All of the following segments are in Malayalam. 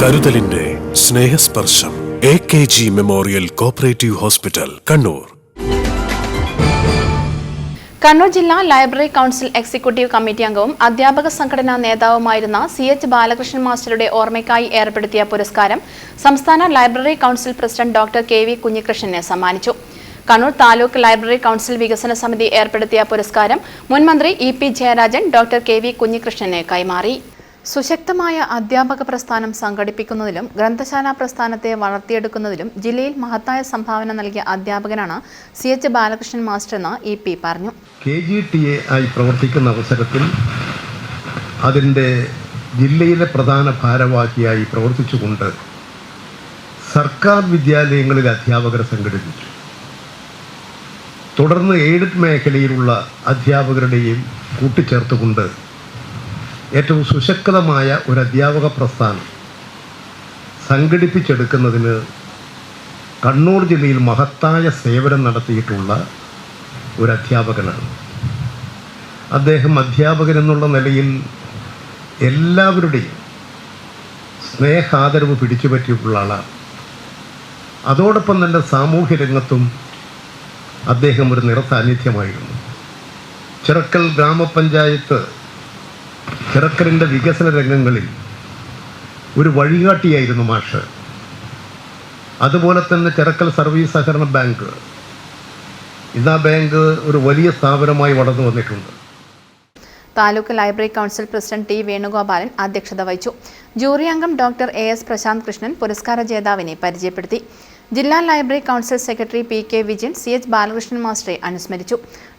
കരുതലിന്റെ Snehasparsham A K G memorial cooperative hospital Kannur. Kannur ജില്ലാ ലൈബ്രറി കൗൺസിൽ എക്സിക്യൂട്ടീവ് കമ്മിറ്റി അംഗവും അധ്യാപക സംഘടനാ നേതാവുമായിരുന്ന സി എച്ച് ബാലകൃഷ്ണൻ മാസ്റ്ററുടെ ഓർമ്മയ്ക്കായി ഏർപ്പെടുത്തിയ പുരസ്കാരം സംസ്ഥാന library council president doctor K V കുഞ്ഞികൃഷ്ണനെ സമ്മാനിച്ചു. കണ്ണൂർ താലൂക്ക് ലൈബ്രറി കൗൺസിൽ വികസന സമിതി ഏർപ്പെടുത്തിയ പുരസ്കാരം മുൻമന്ത്രി E P Jayarajan doctor K V Kunhikrishnan കൈമാറി. സുശക്തമായ അധ്യാപക പ്രസ്ഥാനം സംഘടിപ്പിക്കുന്നതിലും ഗ്രന്ഥശാല പ്രസ്ഥാനത്തെ വളർത്തിയെടുക്കുന്നതിലും ജില്ലയിൽ മഹത്തായ സംഭാവന നൽകിയ അധ്യാപകനാണ് സി എച്ച് ബാലകൃഷ്ണൻ മാസ്റ്റർ എന്ന് ഇ പി പറഞ്ഞു. കെ ജി ടി എ ആയി പ്രവർത്തിക്കുന്ന അവസരത്തിൽ അതിന്റെ ജില്ലയിലെ പ്രധാന ഭാരവാഹിയായി പ്രവർത്തിച്ചുകൊണ്ട് സർക്കാർ വിദ്യാലയങ്ങളിൽ അധ്യാപകരെ സംഘടിപ്പിച്ചു. തുടർന്ന് എയ്ഡഡ് മേഖലയിലുള്ള അധ്യാപകരുടെയും കൂട്ടിച്ചേർത്തുകൊണ്ട് ഏറ്റവും സുശക്തമായ ഒരു അധ്യാപക പ്രസ്ഥാനം സംഘടിപ്പിച്ചെടുക്കുന്നതിന് കണ്ണൂർ ജില്ലയിൽ മഹത്തായ സേവനം നടത്തിയിട്ടുള്ള ഒരു അധ്യാപകനാണ്. അദ്ദേഹം അധ്യാപകൻ എന്നുള്ള നിലയിൽ എല്ലാവരുടെയും സ്നേഹാദരവ് പിടിച്ചു പറ്റിയിട്ടുള്ള ആളാണ്. അതോടൊപ്പം തന്നെ സാമൂഹ്യ രംഗത്തും അദ്ദേഹം ഒരു നിറസാന്നിധ്യമായിരുന്നു. ചിറക്കൽ ഗ്രാമപഞ്ചായത്ത് ചിറക്കലിന്റെ വികസന രംഗങ്ങളിൽ ഒരു വഴികാട്ടിയായിരുന്നു മാഷ്. അതുപോലെ തന്നെ ചെറുക്കൽ സർവീസ് സഹകരണ ബാങ്ക്. ഇന്ന് ആ ബാങ്ക് ഒരു വലിയ സ്ഥാപനമായി വളർന്നു വന്നിട്ടുണ്ട്. Taluk library council president T Venugopalan അധ്യക്ഷത വഹിച്ചു. ജൂറി അംഗം doctor A S Prasanth Krishnan പുരസ്കാര ജേതാവിനെ പരിചയപ്പെടുത്തി. ജില്ലാ library council secretary P K Vijayan C H Balakrishnan മാസ്റ്ററെ അനുസ്മരിച്ചു.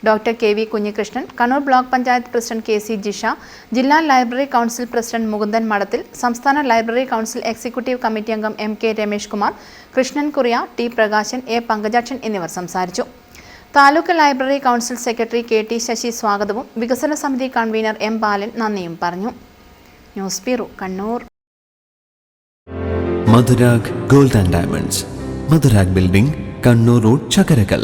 Doctor K V Kunhikrishnan Kannur block panchayat president K C Jisha ജില്ലാ library council president Mukundan Madathil സംസ്ഥാന ലൈബ്രറി കൗൺസിൽ എക്സിക്യൂട്ടീവ് കമ്മിറ്റി അംഗം M K Ramesh Kumar Krishnan Kuriya T Prakashan A Pankajakshan എന്നിവർ സംസാരിച്ചു. Taluk library council secretary K T Sasi സ്വാഗതവും വികസന സമിതി കൺവീനർ എം ബാലൻ നന്ദിയും പറഞ്ഞു. News bureau Kannur. Madhurag gold and diamonds. Madhurag building Kannur road Chakkarakkal.